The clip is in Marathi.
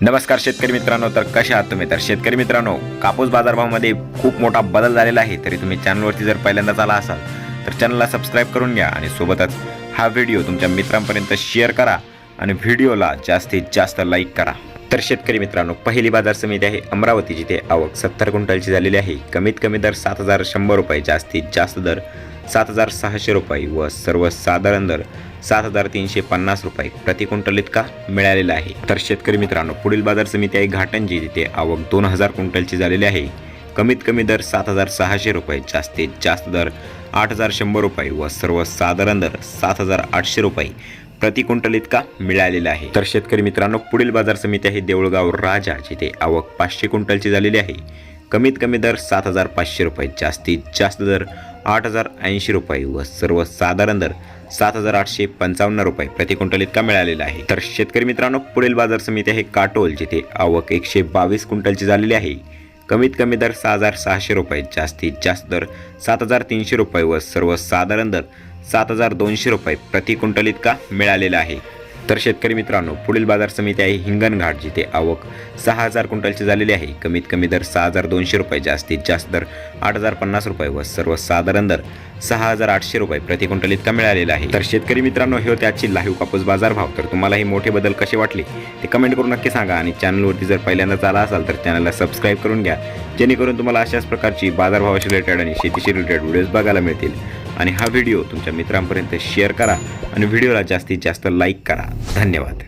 नमस्कार शेतकरी मित्रांनो तर कशा आहात तुम्ही? तर शेतकरी मित्रांनो कापूस बाजारभावामध्ये खूप मोठा बदल झालेला आहे तरी तुम्ही चॅनलवरती जर पहिल्यांदाच आला असाल तर चॅनलला सबस्क्राईब करून घ्या आणि सोबतच हा व्हिडिओ तुमच्या मित्रांपर्यंत शेअर करा आणि व्हिडिओला जास्तीत जास्त लाईक करा. तर शेतकरी मित्रांनो पहिली बाजार समिती आहे अमरावती जिथे आवक सत्तर क्विंटलची झालेली आहे. कमीत कमी दर सात हजार शंभर रुपये जास्तीत जास्त दर सात हजार सहाशे रुपये व सर्वसाधारण दर सात हजार तीनशे पन्नास रुपये प्रति क्विंटल इतका मिळालेला आहे. तर शेतकरी मित्रांनो पुढील बाजार समिती आहे घाटंजी. जिथे आवक दोन हजार क्विंटलची झालेली आहे. कमीत कमी दर सात हजार सहाशे रुपये जास्तीत जास्त दर आठ हजार शंभर रुपये व सर्वसाधारण दर सात हजार आठशे रुपये प्रति क्विंटल इतका मिळालेला आहे. तर शेतकरी मित्रांनो पुढील बाजार समिती आहे देऊळगाव राजा. जिथे आवक पाचशे क्विंटलची झालेली आहे. कमीत कमी दर सात हजार पाचशे रुपये जास्तीत जास्त दर आठ हजार ऐंशी रुपये व सर्वसाधारण दर सात हजार आठशे पंचावन्न रुपये प्रति क्विंटल इतका मिळालेला आहे. तर शेतकरी मित्रांनो पुढील बाजार समिती आहे काटोल जिथे आवक एकशे बावीस क्विंटलची झालेली आहे. कमीत कमी दर सहा हजार सहाशे रुपये जास्तीत जास्त दर सात हजार तीनशे रुपये व सर्वसाधारण दर सात हजार दोनशे रुपये प्रति क्विंटल इतका मिळालेला आहे. तर शेतकरी मित्रांनो पुढील बाजार समिती आहे हिंगणघाट जिथे आवक सहा हजार क्विंटलची झालेली आहे. कमीत कमी दर सहा हजार दोनशे रुपये जास्तीत जास्त दर आठ हजार पन्नास रुपये व सर्वसाधारण दर सहा हजार आठशे रुपये प्रति क्विंटल इतका मिळालेला आहे. तर शेतकरी मित्रांनो हे होते आजची लाईव्ह कापूस बाजार भाव. तर तुम्हाला हे मोठे बदल कसे वाटले ते कमेंट करून नक्की सांगा आणि चॅनलवरती जर पहिल्यांदाच आला असाल तर चॅनलला सबस्क्राईब करून घ्या. जेणेकरून तुम्हाला अशाच प्रकारची बाजारभावाशी रिलेटेड आणि शेतीशी रिलेटेड व्हिडिओज बघायला मिळतील. आणि हा व्हिडिओ तुमच्या मित्रांपर्यंत शेअर करा आणि व्हिडिओला जास्तीत जास्त लाईक करा. धन्यवाद.